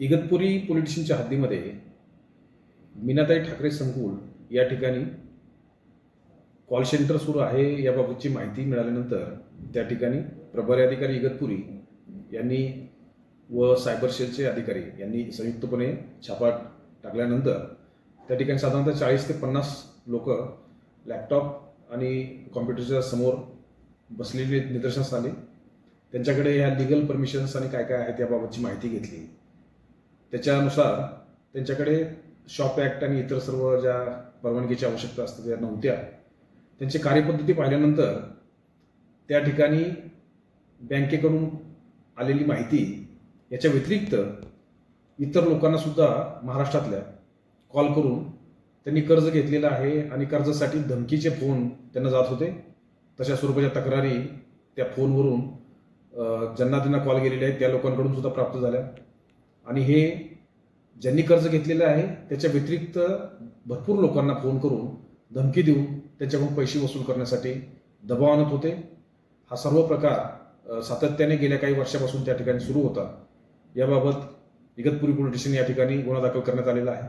Igatpuri police स्टेशनच्या हद्दीमध्ये मीनाताई ठाकरे संकुल या ठिकाणी कॉल सेंटर सुरू आहे याबाबतची माहिती मिळाल्यानंतर त्या ठिकाणी प्रभारी अधिकारी इगतपुरी यांनी व सायबर सेलचे अधिकारी यांनी संयुक्तपणे छापा टाकल्यानंतर त्या ठिकाणी साधारणतः चाळीस ते पन्नास लोक लॅपटॉप आणि कॉम्प्युटरच्या समोर बसलेले निदर्शनास आले. त्यांच्याकडे ह्या लिगल परमिशन्स आणि काय काय आहेत याबाबतची माहिती घेतली. त्याच्यानुसार त्यांच्याकडे शॉप ॲक्ट आणि इतर सर्व ज्या परवानगीची आवश्यकता असते त्या नव्हत्या. त्यांची कार्यपद्धती पाहिल्यानंतर त्या ठिकाणी बँकेकडून आलेली माहिती याच्या व्यतिरिक्त इतर लोकांना सुद्धा महाराष्ट्रातल्या कॉल करून त्यांनी कर्ज घेतलेलं आहे आणि कर्जासाठी धमकीचे फोन त्यांना जात होते. तशा स्वरूपाच्या तक्रारी त्या फोनवरून ज्यांना त्यांना कॉल गेलेले आहेत त्या लोकांकडून सुद्धा प्राप्त झाल्या. आणि हे ज्यांनी कर्ज घेतलेलं आहे त्याच्या व्यतिरिक्त भरपूर लोकांना फोन करून धमकी देऊन त्यांच्याकडून पैसे वसूल करण्यासाठी दबाव आणत होते. हा सर्व प्रकार सातत्याने गेल्या काही वर्षापासून त्या ठिकाणी सुरू होता. याबाबत इगतपुरी पोलीस स्टेशन या ठिकाणी गुन्हा दाखल करण्यात आलेला आहे.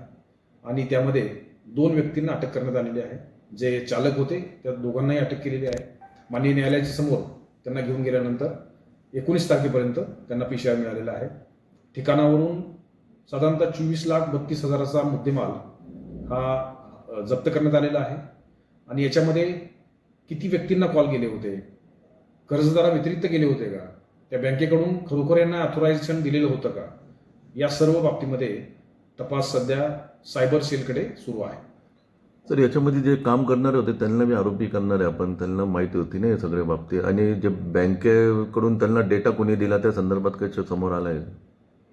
आणि त्यामध्ये दोन व्यक्तींना अटक करण्यात आलेली आहे. जे चालक होते त्या दोघांनाही अटक केलेली आहे. माननीय न्यायालयाच्या समोर त्यांना घेऊन गेल्यानंतर एकोणीस तारखेपर्यंत त्यांना पिशव्या मिळालेला आहे. ठिकाणावरून साधारणतः चोवीस लाख बत्तीस हजाराचा मुद्देमाल हा जप्त करण्यात आलेला आहे. आणि याच्यामध्ये किती व्यक्तींना कॉल गेले होते? कर्जदारा व्यतिरिक्त गेले होते का? त्या बँकेकडून खरोखर यांना अथोरायझेशन दिलेलं होतं का? या सर्व बाबतीमध्ये तपास सध्या सायबर सेलकडे सुरू आहे. सर याच्यामध्ये जे काम करणारे होते त्यांना मी आरोपी करणारे आपण त्यांना माहिती होती ना हे सगळ्या बाबतीत. आणि जे बँकेकडून त्यांना डेटा कोणी दिला त्या संदर्भात काही समोर आलं आहे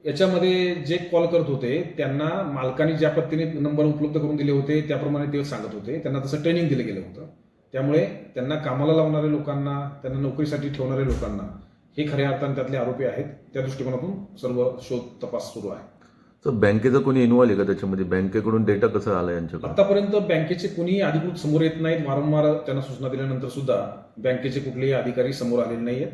याच्यामध्ये जे कॉल करत होते त्यांना मालकाने ज्या पद्धतीने नंबर उपलब्ध करून दिले होते त्याप्रमाणे ते सांगत होते. त्यांना तसं ट्रेनिंग दिलं गेलं होतं. त्यामुळे त्यांना कामाला लावणाऱ्या लोकांना त्यांना नोकरीसाठी ठेवणाऱ्या लोकांना हे खऱ्या अर्थाने त्यातले आरोपी आहेत. त्या दृष्टिकोनातून सर्व शोध तपास सुरू आहे. तर बँकेचं कोणी इन्व्हॉल्व आहे का त्याच्यामध्ये? बँकेकडून डेटा कसा आला यांच्याकडे आतापर्यंत बँकेचे कुणीही अधिकृत समोर येत नाहीत. वारंवार त्यांना सूचना दिल्यानंतर सुद्धा बँकेचे कुठलेही अधिकारी समोर आलेले नाहीयेत.